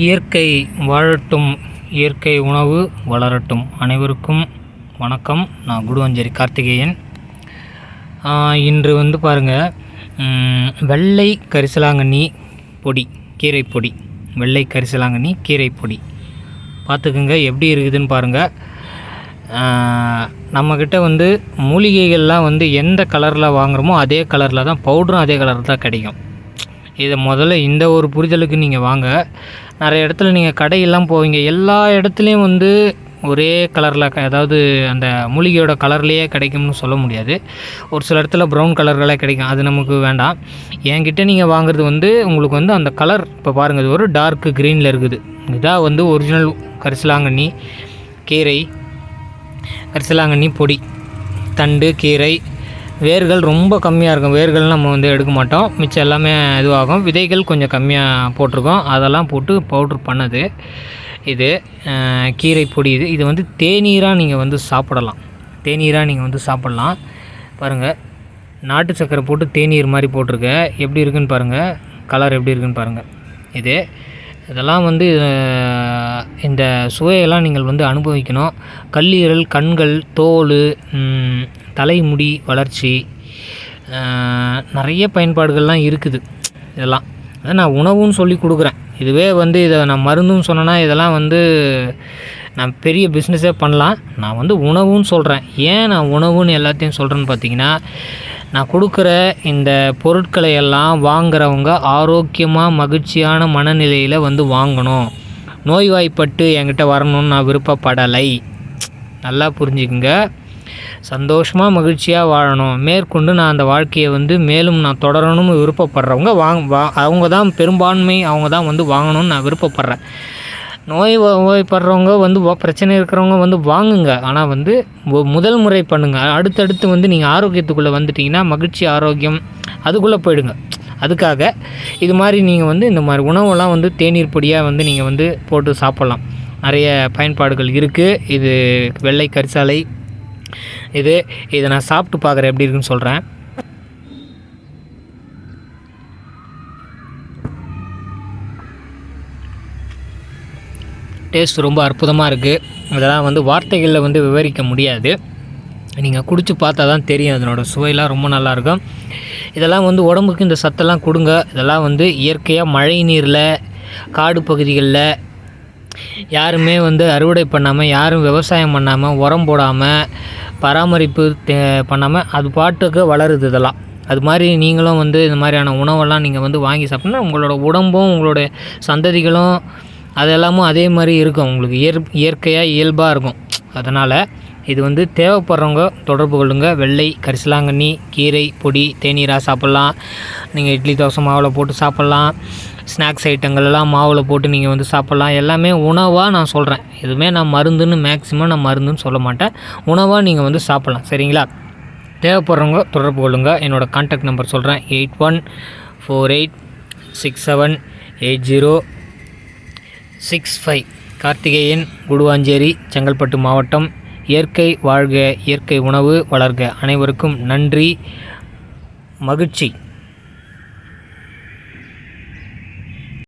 இயற்கை வாழட்டும் இயற்கை உணவு வளரட்டும் அனைவருக்கும் வணக்கம். நான் குடுவஞ்சேரி கார்த்திகேயன். இன்று வந்து பாருங்கள் வெள்ளை கரிசலாங்கண்ணி பொடி கீரை பொடி. வெள்ளை கரிசலாங்கண்ணி கீரை பொடி. பார்த்துக்குங்க எப்படி இருக்குதுன்னு பாருங்கள் நம்மக்கிட்ட வந்து மூலிகைகள்லாம் வந்து எந்த கலரில் வாங்குகிறோமோ அதே கலரில் தான் பவுடரும் அதே கலரில் தான் கிடைக்கும். இதை முதல்ல இந்த ஒரு புரிதலுக்கு நீங்கள் வாங்க. நிறைய இடத்துல நீங்கள் கடையெல்லாம் போவீங்க. எல்லா இடத்துலையும் வந்து ஒரே கலரில் அதாவது அந்த மூலிகையோட கலர்லேயே கிடைக்கும்னு சொல்ல முடியாது. ஒரு சில இடத்துல ப்ரௌன் கலர்களே கிடைக்கும். அது நமக்கு வேண்டாம். என்கிட்ட நீங்கள் வாங்குறது வந்து உங்களுக்கு வந்து அந்த கலர் இப்போ பாருங்கள் இது ஒரு டார்க் க்ரீனில் இருக்குது. இதான் வந்து ஒரிஜினல் கரிசலாங்கண்ணி கீரை கரிசலாங்கண்ணி பொடி தண்டு கீரை வேர்கள் ரொம்ப கம்மியாக இருக்கும். வேர்கள் நம்ம வந்து எடுக்க மாட்டோம். மிச்சம் எல்லாமே இதுவாகும். விதைகள் கொஞ்சம் கம்மியாக போட்டிருக்கோம். அதெல்லாம் போட்டு பவுட்ரு பண்ணது. இது கீரை பொடி இது. இது வந்து தேநீராக நீங்கள் வந்து சாப்பிடலாம். தேநீராக நீங்கள் வந்து சாப்பிட்லாம். பாருங்கள் நாட்டு சக்கரை போட்டு தேநீர் மாதிரி போட்டிருக்க. எப்படி இருக்குன்னு பாருங்கள் கலர் எப்படி இருக்குன்னு பாருங்கள் இது இதெல்லாம் வந்து இந்த சுவையெல்லாம் நீங்கள் வந்து அனுபவிக்கணும். கல்லீரல் கண்கள் தோல் தலைமுடி வளர்ச்சி நிறைய பயன்பாடுகள்லாம் இருக்குது இதெல்லாம். அதை நான் உணவுன்னு சொல்லி கொடுக்குறேன். இதுவே வந்து இதை நான் மருந்துன்னு சொன்னேன்னா இதெல்லாம் வந்து நான் பெரிய பிஸ்னஸே பண்ணலாம். நான் வந்து உணவுன்னு சொல்கிறேன் ஏன் நான் உணவுன்னு எல்லாத்தையும் சொல்கிறேன்னு பார்த்தீங்கன்னா நான் கொடுக்குற இந்த பொருட்களை எல்லாம் வாங்குறவங்க ஆரோக்கியமாக மகிழ்ச்சியான மனநிலையில் வந்து வாங்கணும். நோய்வாய்ப்பட்டு என்கிட்ட வரணும்னு நான் விருப்பப்படலை. நல்லா புரிஞ்சுக்குங்க. சந்தோஷமாக மகிழ்ச்சியாக வாழணும். மேற்கொண்டு நான் அந்த வாழ்க்கையை வந்து மேலும் நான் தொடரணும்னு விருப்பப்படுறவங்க வாங் வா அவங்க தான் பெரும்பான்மை அவங்க தான் வந்து வாங்கணும்னு நான் விருப்பப்படுறேன். நோய் வ- நோய்படுறவங்க வந்து பிரச்சனை இருக்கிறவங்க வந்து வாங்குங்க. ஆனால் வந்து முதல் முறை பண்ணுங்கள் அடுத்தடுத்து வந்து நீங்கள் ஆரோக்கியத்துக்குள்ளே வந்துட்டிங்கன்னா மகிழ்ச்சி ஆரோக்கியம் அதுக்குள்ளே போயிடுங்க. அதுக்காக இது மாதிரி நீங்கள் வந்து இந்த மாதிரி உணவெல்லாம் வந்து தேநீர் பொடியாக வந்து நீங்கள் வந்து போட்டு சாப்பிட்லாம். நிறைய பயன்பாடுகள் இருக்குது இது வெள்ளை கரிசாலை இது இதை நான் சாப்பிட்டு பார்க்குறேன் எப்படி இருக்குன்னு சொல்கிறேன் டேஸ்ட் ரொம்ப அற்புதமாக இருக்குது இதெல்லாம் வந்து வார்த்தைகளில் வந்து விவரிக்க முடியாது. நீங்கள் குடித்து பார்த்தா தான் தெரியும் அதனோட சுவையெல்லாம் ரொம்ப நல்லாயிருக்கும் இதெல்லாம் வந்து உடம்புக்கு இந்த சத்தெல்லாம் கொடுங்க. இதெல்லாம் வந்து இயற்கையாக மழை நீரில் காடு பகுதிகளில் யாருமே வந்து அறுவடை பண்ணாமல் யாரும் விவசாயம் பண்ணாமல் உரம் போடாமல் பராமரிப்பு தே- பண்ணாமல் அது பாட்டுக்கு வளருது இதெல்லாம். அது மாதிரி நீங்களும் வந்து இந்த மாதிரியான உணவெல்லாம் நீங்கள் வந்து வாங்கி சாப்பிட்னா உங்களோட உடம்பும் உங்களுடைய சந்ததிகளும் அதெல்லாமும் அதே மாதிரி இருக்கும். உங்களுக்கு இயற் இயற்கையாக இயல்பாக இருக்கும். அதனால் இது வந்து தேவைப்படுறவங்க தொடர்பு கொள்ளுங்க. வெள்ளை கரிசலாங்கண்ணி கீரை பொடி தேநீராக சாப்பிட்லாம். நீங்கள் இட்லி தோசை மாவில் போட்டு சாப்பிட்லாம். ஸ்நாக்ஸ் ஐட்டங்கள் எல்லாம் மாவில் போட்டு நீங்கள் வந்து சாப்பிட்லாம். எல்லாமே உணவாக நான் சொல்கிறேன் எதுவுமே நான் மருந்துன்னு மேக்ஸிமம் நான் மருந்துன்னு சொல்ல மாட்டேன். உணவாக நீங்கள் வந்து சாப்பிட்லாம். சரிங்களா? தேவைப்படுறவங்க தொடர்பு கொள்ளுங்க. என்னோடய கான்டாக்ட் நம்பர் சொல்கிறேன் eight one four eight six seven eight zero six five. Karthikeyan Guduvancheri Chengalpattu மாவட்டம். இயற்கை வாழ்க இயற்கை உணவு வளர்க. அனைவருக்கும் நன்றி மகிழ்ச்சி.